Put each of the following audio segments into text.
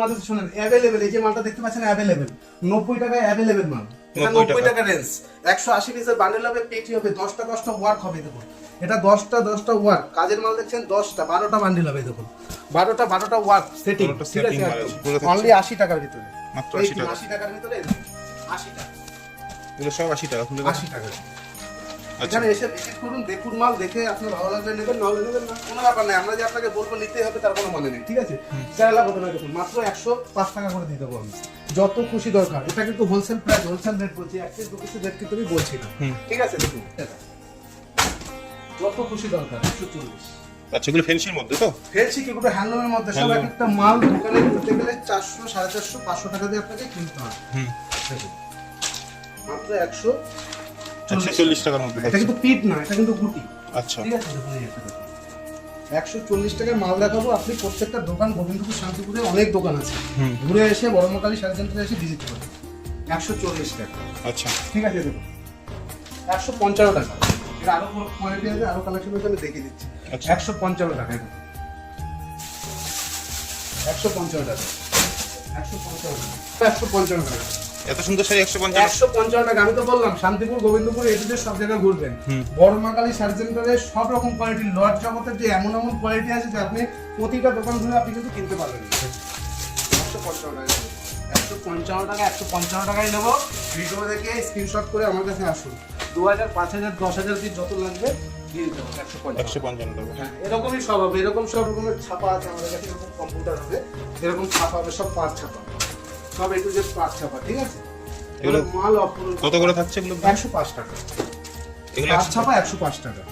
আমাদের শুনেন অ্যাভেলেবেল এই যে মালটা দেখতে পাচ্ছেন অ্যাভেলেবেল নব্বই টাকায় অ্যাভেলেবেল মাল। এটা নব্বই টাকা। রেঞ্জ একশো আশি পিসের বান্ডেল হবে পেটি হবে দশটা দশটা ওয়ার্ক হবে দেখুন। এটা দশটা দশটা ওয়ার্ক কাজের মাল দেখছেন দশটা বারোটা বান্ডেল হবে দেখুন। বারোটা বারোটা ওয়ার্ক সেটিং ঠিক আছে। অনলি আশি টাকার ভিতরে। মাত্র এই 80 টাকা। আশি টাকার ভিতরে আশি টাকা। এগুলো সব আশি টাকা আশি টাকা। এখানে এসে ভিজিট করুন দেখুন মাল দেখে আপনার ভালো লাগলে নেবেন নাহলে নেবেন না। কোনো ব্যাপার নাই আমরা যে আপনাকে বলব নিতেই হবে তার কোনো মানে নেই ঠিক আছে? চাইলা কত না দেখুন মাত্র একশো পাঁচ টাকা করে দিয়ে দেবো আমি। যত খুশি দরকার এটা কিন্তু হোলসেল প্রাইস হোলসেল রেট বলছি এক পিস দু পিসের রেট কিন্তু আমি বলছি না। ঠিক আছে দেখুন। যত খুশি দরকার একশো চল্লিশ। আচ্ছা এগুলো ফেন্সির মধ্যে তো? ফেলছি কি পুরো হ্যান্ডলুমের মধ্যে? সব এক একটা মাল দোকানে কিনতে গেলে চারশো সাড়ে চারশো পাঁচশো টাকা দিয়ে আপনাকে কিনতে হবে মাত্র একশো একশো চল্লিশ টাকার মধ্যে এটা কিন্তু পিট না এটা কিন্তু গুটি। আচ্ছা। ঠিক আছে একশো চল্লিশ টাকায় মাল দেখাবো আপনি প্রত্যেকটা দোকান গোবিন্দপুর শান্তিপুরে অনেক দোকান আছে। ঘুরে এসে বড়মাকালী সাড়ে সেন্টারে এসে ভিজিট করুন। একশো চল্লিশ টাকা। আচ্ছা। ঠিক আছে দেখুন। একশো পঞ্চান্ন টাকা। এর আরও কোয়ালিটি আছে আরও কালেকশন আছে আমি দেখিয়ে দিচ্ছি। আচ্ছা। একশো পঞ্চান্ন টাকা দেখুন। একশো পঞ্চান্ন টাকা। একশো পঞ্চান্ন টাকা। একশো পঞ্চান্ন টাকা। এত সুন্দর শাড়ি একশো পঞ্চাশ। একশো পঞ্চান্ন টাকা। আমি তো বললাম শান্তিপুর গোবিন্দপুর এটুতে সব জায়গায় ঘুরবেন। হুম। বড় মাকালী সার্চ সেন্টারে সব রকম কোয়ালিটি লট জগতের যে এমন এমন কোয়ালিটি আছে যে আপনি প্রতিটা দোকান ঘুরে আপনি কিন্তু কিনতে পারবেন। একশো পঞ্চান্ন টাকা একশো পঞ্চান্ন টাকা একশো পঞ্চান্ন টাকায় নেব। ভিডিও দেখে স্ক্রিনশট করে আমার কাছে আসুন। দু হাজার পাঁচ হাজার দশ হাজার পিস যত লাগবে দিয়ে একশো একশো পঞ্চান্ন টাকা। হ্যাঁ, এরকমই সব হবে। এরকম সব রকমের ছাপা আছে আমাদের কাছে এরকম কম্পিউটার হবে। এরকম ছাপা হবে সব পাঁচ ছাপা। সব একটু যে পাঁচ ছাপা ঠিক আছে? এগুলো মাল কত করে থাকছে এগুলো? একশো পাঁচ টাকা। এগুলো পাঁচ ছাপা একশো পাঁচ টাকা।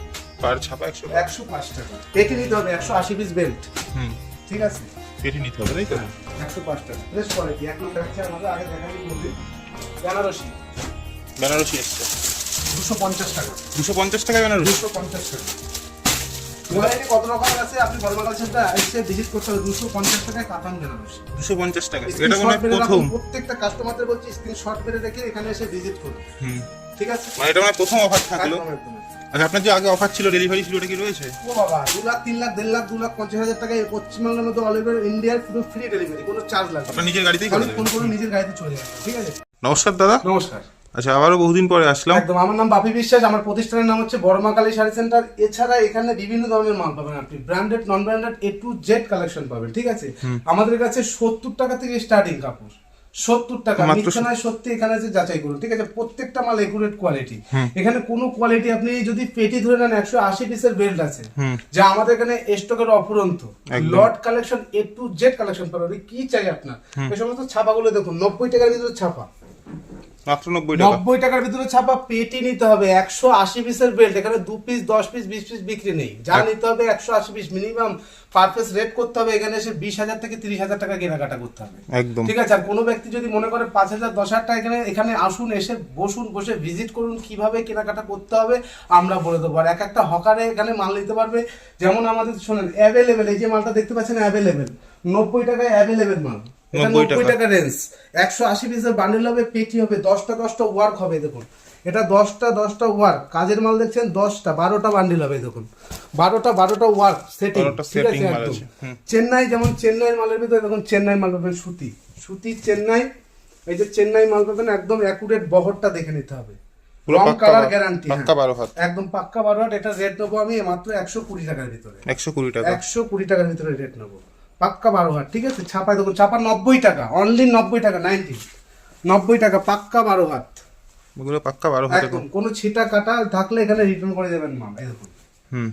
পার ছাপা একশো একশো পাঁচ টাকা। পেটি নিতে হবে একশো আশি পিস বেল্ট হুম। ঠিক আছে? কেটে নিতে হবে তাই তো? একশো পাঁচ টাকা। বেশ কোয়ালিটি এক মিনিট রাখছি আমাদের আগে দেখাই বলবি বেনারসি। বেনারসি এসছে। দুশো পঞ্চাশ টাকা। দুশো পঞ্চাশ টাকা বেনারসি? দুশো পঞ্চাশ টাকা। কত আছে? আপনি এসে ভিজিট করতে হবে। দুশো পঞ্চাশ টাকায় কাতান বেনারসি দুশো পঞ্চাশ টাকা। এটা মনে হয় প্রথম। প্রত্যেকটা কাস্টমারদের বলছি স্ক্রিনশট মেরে রেখে এখানে এসে ভিজিট করুন। ঠিক আছে? মানে এটা মানে প্রথম অফার থাকল। আচ্ছা আপনার যে আগে অফার ছিল ডেলিভারি ছিল ওটা কি রয়েছে? ও বাবা দু লাখ তিন লাখ দেড় লাখ দু লাখ পঞ্চাশ হাজার অল ওভার ইন্ডিয়ার শুধু ফ্রি ডেলিভারি কোনো চার্জ লাগবে আপনার নিজের গাড়িতেই নিজের গাড়িতে চলে যাবে। ঠিক আছে? নমস্কার দাদা। নমস্কার। আচ্ছা আবারও বহুদিন পরে আসলাম। একদম আমার নাম বাপি বিশ্বাস আমার প্রতিষ্ঠানের নাম হচ্ছে বড়মাকালী শাড়ি সেন্টার। এছাড়া এখানে বিভিন্ন ধরনের মাল পাবেন আপনি। Branded non branded A to Z collection পাবেন ঠিক আছে? আমাদের কাছে সত্তর টাকা থেকে স্টার্টিং কাপড়। সত্তর টাকা মাত্র সত্যি এখানে আছে যাচাই করুন ঠিক আছে? প্রত্যেকটা মাল একুরেট কোয়ালিটি এখানে কোনো কোয়ালিটি আপনি যদি পেটি ধরে নেন একশো আশি পিসের বেল্ট আছে। যা আমাদের এখানে স্টকের অফুরন্ত। Lot collection A to Z collection পাবেন। কি চাই আপনার? এই সমস্ত ছাপাগুলো দেখুন নব্বই টাকার ভিতরে ছাপা। মাত্র নব্বই টাকা। নব্বই টাকার ভিতরে ছাপা পেটি নিতে হবে একশো আশি পিসের বেল্ট এখানে দু পিস দশ পিস বিশ পিস বিক্রি নেই। যা নিতে হবে একশো আশি পিস মিনিমাম পার রেট করতে হবে এখানে এসে বিশ হাজার থেকে তিরিশ হাজার টাকা কেনাকাটা করতে হবে। একদম। ঠিক আছে আর কোনো ব্যক্তি যদি মনে করে পাঁচ হাজার দশ হাজার টাকা এখানে এখানে আসুন এসে বসুন বসে ভিজিট করুন কীভাবে কেনাকাটা করতে হবে আমরা বলে দেবো। আর এক একটা হকারে এখানে মাল নিতে পারবে যেমন আমাদের শোনেন অ্যাভেলেবেল এই যে মালটা দেখতে পাচ্ছেন অ্যাভেলেবেল নব্বই টাকায় অ্যাভেলেবেল মাল। এটা 90 নব্বই টাকা। রেঞ্জ একশো আশি পিসের বান্ডেল হবে পেটি হবে দশটা দশটা ওয়ার্ক হবে দেখুন। এটা দশটা দশটা ওয়ার্ক কাজের মাল দেখছেন দশটা বারোটা বান্ডিল হবে দেখুন। বারোটা বারোটা ওয়ার্ক সেটিং ঠিক আছে একদম। চেন্নাই যেমন চেন্নাইয়ের মালের ভিতরে দেখুন চেন্নাই মাল পাবেন সুতি। সুতি চেন্নাই এই যে চেন্নাই মাল পাবেন একদম অ্যাকুরেট বহরটা দেখে নিতে হবে। রং কালার গ্যারান্টি। একদম পাক্কা বারো হাত এটা রেট নেব আমি মাত্র একশো কুড়ি টাকার ভিতরে। একশো কুড়ি টাকা। একশো কুড়ি টাকার ভিতরে রেট নেব। পাক্কা বারো হাট ঠিক আছে? ছাপায় দেখুন ছাপা নব্বই টাকা অনলি নব্বই টাকা নাইনটি নব্বই টাকা পাক্কা বারো হাত ওগুলো পাক্কা বারো হাত একদম কোনো ছিটা কাটা থাকলে এখানে রিটার্ন করে দেবেন মাম এই দেখুন। হুম।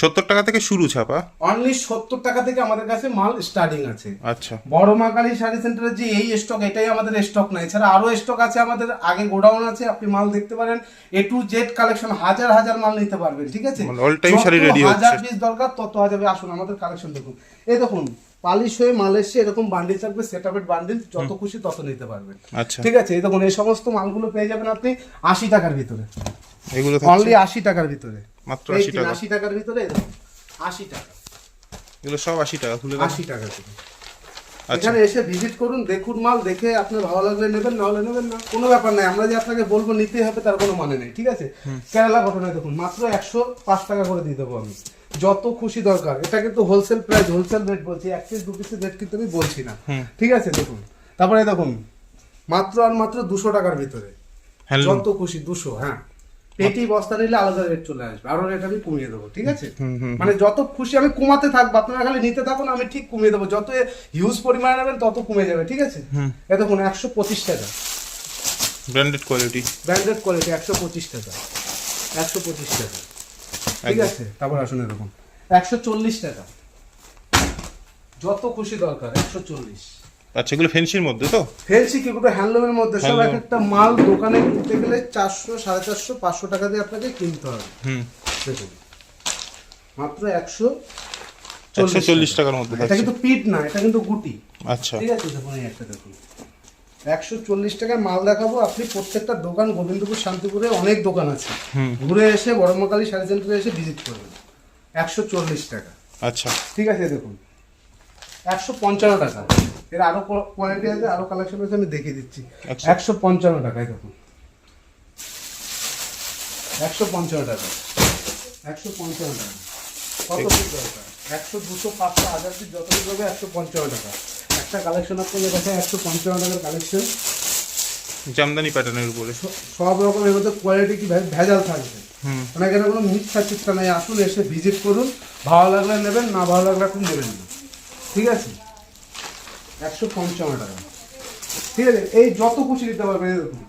সত্তর টাকা থেকে শুরু ছাপা? অনলি সত্তর টাকা থেকে আমাদের কাছে মাল স্টার্টিং আছে। আচ্ছা। বড় মাকালি শাড়ি সেন্টারের যে এই স্টক এটাই আমাদের স্টক না এছাড়া আরও স্টক আছে আমাদের আগে গোডাউন আছে আপনি মাল দেখতে পারেন। এ টু জেড কালেকশন হাজার হাজার মাল নিতে পারবেন ঠিক আছে? মানে all time শাড়ি ready হচ্ছে। হাজার পিস দরকার তত হাজার আসুন আমাদের কালেকশন দেখুন। এই দেখুন পালিশ হয়ে মাল এসছে এরকম বান্ডিল থাকবে সেট আপের বান্ডিল যত খুশি তত নিতে পারবেন। আচ্ছা। ঠিক আছে? এই দেখুন এই সমস্ত মালগুলো পেয়ে যাবেন আপনি আশি টাকার ভিতরে। এগুলো অনলি আশি টাকার ভিতরে। মাত্র আশি টাকা। আশি টাকার ভিতরে আশি টাকা। এগুলো সব আশি টাকা খুলে দেন আশি টাকা করে আচ্ছা। এখানে এসে ভিজিট করুন দেখুন মাল দেখে আপনার ভালো লাগলে নেবেন না হলে নেবেন না কোনো ব্যাপার নাই। আমরা যে আপনাকে বলব নিতেই হবে তার কোনো মানে নেই ঠিক আছে? কেরালা ঘটনা দেখুন মাত্র একশো পাঁচ টাকা করে দিয়ে দেবো আমি। যত খুশি দরকার। এটা কিন্তু হোলসেল প্রাইস হোলসেল রেট বলছি। এক পিস দু পিসের রেট কিন্তু আমি বলছি না। ঠিক আছে দেখুন। তারপরে দেখুন মাত্র আর মাত্র দুশো টাকার ভিতরে। যত খুশি দুশো হ্যাঁ। পেটি বস্তা নিলে আলাদা রেট চলে আসবে। আরও রেট আমি কমিয়ে দেবো ঠিক আছে। মানে যত খুশি আমি কমাতে থাকব আপনারা খালি নিতে থাকুন আমি ঠিক কমিয়ে দেবো। যত হিউজ পরিমাণে নেবেন তত কমে যাবে ঠিক আছে। এ দেখুন একশো পঁচিশ টাকা। ব্র্যান্ডেড কোয়ালিটি ব্র্যান্ডেড কোয়ালিটি একশো পঁচিশ টাকা। একশো পঁচিশ টাকা। ঠিক আছে? তারপর আসুন এরকম একশো চল্লিশ টাকা। যত খুশি দরকার একশো চল্লিশ। আচ্ছা এগুলো ফেন্সির মধ্যে তো? ফেন্সি কি কোনো হ্যান্ডলুমের মধ্যে। সব এক একটা মাল দোকানে কিনতে গেলে চারশো সাড়ে চারশো পাঁচশো টাকা দিয়ে আপনাকে কিনতে হবে। হুম। দেখুন। মাত্র একশো একশো চল্লিশ টাকার মধ্যে এটা কিন্তু পিট না এটা কিন্তু গুটি। আচ্ছা। ঠিক আছে দেখুন এই একটা দেখুন। একশো চল্লিশ টাকায় মাল দেখাবো। আপনি প্রত্যেকটা দোকান গোবিন্দপুর শান্তিপুরে অনেক দোকান আছে। ঘুরে এসে বড়মাকালী শাড়ি সেন্টারে এসে ভিজিট করবেন। একশো চল্লিশ টাকা। আচ্ছা। ঠিক আছে দেখুন। একশো পঞ্চান্ন টাকা। এর আরও কোয়ালিটি আছে আরও কালেকশন আছে আমি দেখিয়ে দিচ্ছি। একশো- পঞ্চান্ন টাকায় দেখুন। একশো পঞ্চান্ন টাকা। একশো পঞ্চান্ন টাকা। কত পিস দরকার? একশো দুশো পাঁচশো হাজার পিস যত পিস হবে একশো পঞ্চান্ন টাকা। একটা কালেকশন আপনাদের কাছে একশো পঞ্চান্ন টাকার কালেকশন জামদানি প্যাটার্নের উপরে। সব রকমের মধ্যে কোয়ালিটি কি ভেজাল থাকবে। মানে এখানে কোনো মিথ্যা চিত্রা নেই। আসুন এসে ভিজিট করুন। ভালো লাগলে নেবেন না ভালো লাগলে এখন নেবেন না। ঠিক আছে? একশো পঞ্চান্ন টাকা। ঠিক আছে? এই যত খুশি দিতে পারবে দেখুন।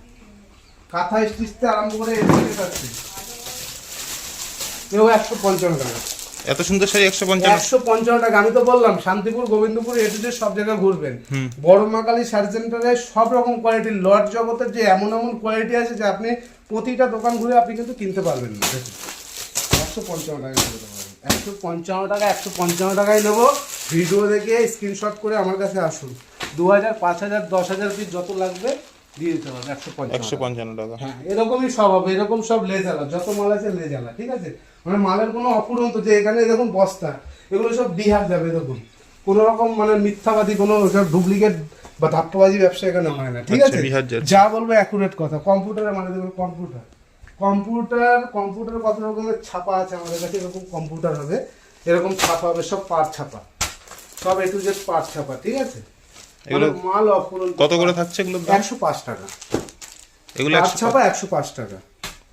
কাঁথা স্টিচতে আরম্ভ করে যাচ্ছে এও একশো পঞ্চান্ন টাকা। এত সুন্দর শাড়ি একশো পঞ্চান্ন? একশো পঞ্চান্ন টাকা। আমি তো বললাম শান্তিপুর গোবিন্দপুর এ টু সব জায়গায় ঘুরবেন। বড় মাকালী শাড়ি সেন্টারে সব রকম কোয়ালিটির লট জগতের যে এমন এমন কোয়ালিটি আছে যে আপনি প্রতিটা দোকান ঘুরে আপনি কিন্তু কিনতে পারবেন না। একশো পঞ্চান্ন টাকা। একশো পঞ্চান্ন টাকা একশো পঞ্চান্ন টাকায় নেব। ভিডিও দেখে স্ক্রিনশট করে আমার কাছে আসুন। দু হাজার পাঁচ হাজার দশ হাজার পিস যত লাগবে দিয়ে দিতে পারবে একশো একশো পঞ্চান্ন টাকা। হ্যাঁ এরকমই সব হবে এরকম সব লেজালা যত মাল আছে লেজালা ঠিক আছে? মানে মালের কোনো অপুরন্ত যে এখানে দেখুন বস্তা এগুলো সব বিহার যাবে দেখুন। কোনো রকম মানে মিথ্যাবাদী কোনো সব ডুপ্লিকেট বা ধাপ্পাবাজি ব্যবসা এখানে হয় না ঠিক আচ্ছা, আছে? যা বলব অ্যাকুরেট কথা কম্পিউটারে মানে দেখুন কম্পিউটার কম্পিউটার কম্পিউটার কত রকমের ছাপা আছে আমাদের কাছে? এরকম কম্পিউটার হবে এরকম ছাপা হবে সব পার ছাপা। সব এ টু জেড পার ছাপা ঠিক আছে? এগুলো মাল অপুরন্ত কত করে থাকছে এগুলোর দাম? একশো পাঁচ টাকা। এগুলো পার ছাপা একশো পাঁচ টাকা।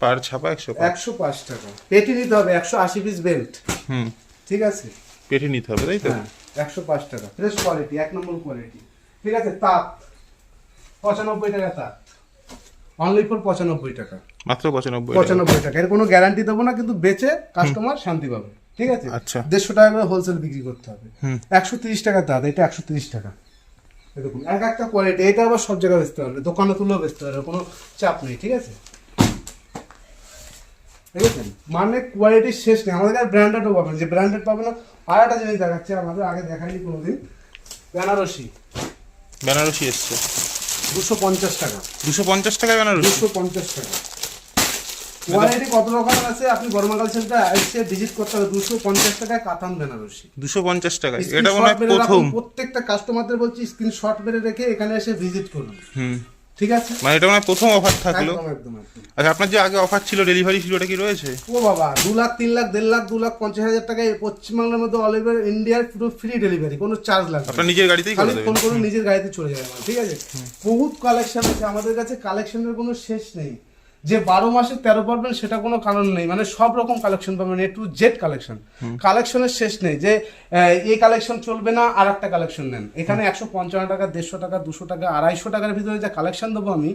পার ছাপা একশো। একশো পাঁচ টাকা। পেটি নিতে হবে একশো আশি পিস বেল্ট হুম। ঠিক আছে? পেটে নিতে হবে তাই তো? হ্যাঁ একশো পাঁচ টাকা। ফ্রেশ কোয়ালিটি এক নম্বর কোয়ালিটি ঠিক আছে? তাঁত পঁচানব্বই টাকা তাঁত। অনলি ফর পঁচানব্বই টাকা। মাত্র পঁচানব্বই টাকা। পঁচানব্বই টাকা। এর কোনো গ্যারান্টি দেবো না কিন্তু বেচে কাস্টমার শান্তি পাবে। ঠিক আছে? আচ্ছা। দেড়শো টাকা করে হোলসেল বিক্রি করতে হবে। একশো তিরিশ টাকা তাঁত এটা একশো তিরিশ টাকা। দেখুন এক একটা কোয়ালিটি এটা আবার সব জায়গায় বেচতে পারবে। দোকানে তুলেও বেচতে পারবে কোনো চাপ নেই ঠিক আছে? দেখেছেন? মানে কোয়ালিটির শেষ নেই। আমাদের কাছে ব্র্যান্ডেডও পাবেন যে ব্র্যান্ডেড পাবে না আর একটা জিনিস দেখাচ্ছে আমাদের আগে দেখাইনি কোনোদিন। বেনারসি। বেনারসি এসছে। দুশো পঞ্চাশ টাকা। দুশো পঞ্চাশ টাকায় বেনারসি? দুশো পঞ্চাশ টাকা। কোয়ালিটি কত রকম আছে? আপনি গরমাকাল সেন্টার এসে ভিজিট করতে হবে। দুশো পঞ্চাশ টাকায় কাতান বেনারসি। দুশো পঞ্চাশ টাকায়। এটা মনে হয় প্রথম। প্রত্যেকটা কাস্টমারদের বলছি স্ক্রিনশট মেরে রেখে এখানে এসে ভিজিট করুন। হুম। ঠিক আছে? মানে এটা মনে প্রথম অফার থাকল। আচ্ছা আপনার যে আগে অফার ছিল ডেলিভারি ছিল ওটা কি রয়েছে? ও বাবা দু লাখ তিন লাখ দেড় লাখ দু লাখ পঞ্চাশ হাজার টাকায় পশ্চিমবাংলার মধ্যে অল ওভার ইন্ডিয়ার পুরো ফ্রি ডেলিভারি কোনো চার্জ লাগবে আপনার নিজের গাড়িতেই করে খালি ফোন করুন নিজের গাড়িতে চলে যাবে। ঠিক আছে? বহুত কালেকশন আছে। আমাদের কাছে কালেকশনের কোনো শেষ নেই। যে বারো মাসে তেরো পারবেন সেটা কোনো কারণ নেই। মানে সব রকম কালেকশন পাবেন এ টু জেড কালেকশন কালেকশনের শেষ নেই যে এই কালেকশন চলবে না আর একটা কালেকশন নেন। এখানে একশো পঞ্চান্ন টাকা দেড়শো টাকা দুশো টাকা আড়াইশো টাকার ভিতরে যে কালেকশন দেবো আমি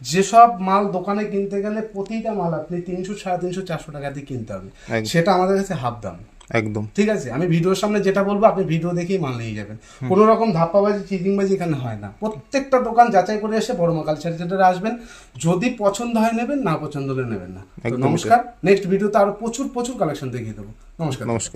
যেসব মাল দোকানে কিনতে গেলে প্রতিটা মাল আপনি তিনশো সাড়ে তিনশো চারশো টাকা দিয়ে কিনতে হবে। সেটা আমাদের কাছে হাফ দাম। একদম। ঠিক আছে আমি ভিডিওর সামনে যেটা বলব আপনি ভিডিও দেখেই মাল নিয়ে যাবেন। কোনো রকম ধাপ্পাবাজি চিটিংবাজি এখানে হয় না। প্রত্যেকটা দোকান যাচাই করে এসে বড় মাকাল সেন্টারে আসবেন। যদি পছন্দ হয় নেবেন না পছন্দ হলে নেবেন না। নমস্কার। নেক্সট ভিডিওতে আরও প্রচুর প্রচুর কালেকশন দেখিয়ে দেবো। নমস্কার। নমস্কার।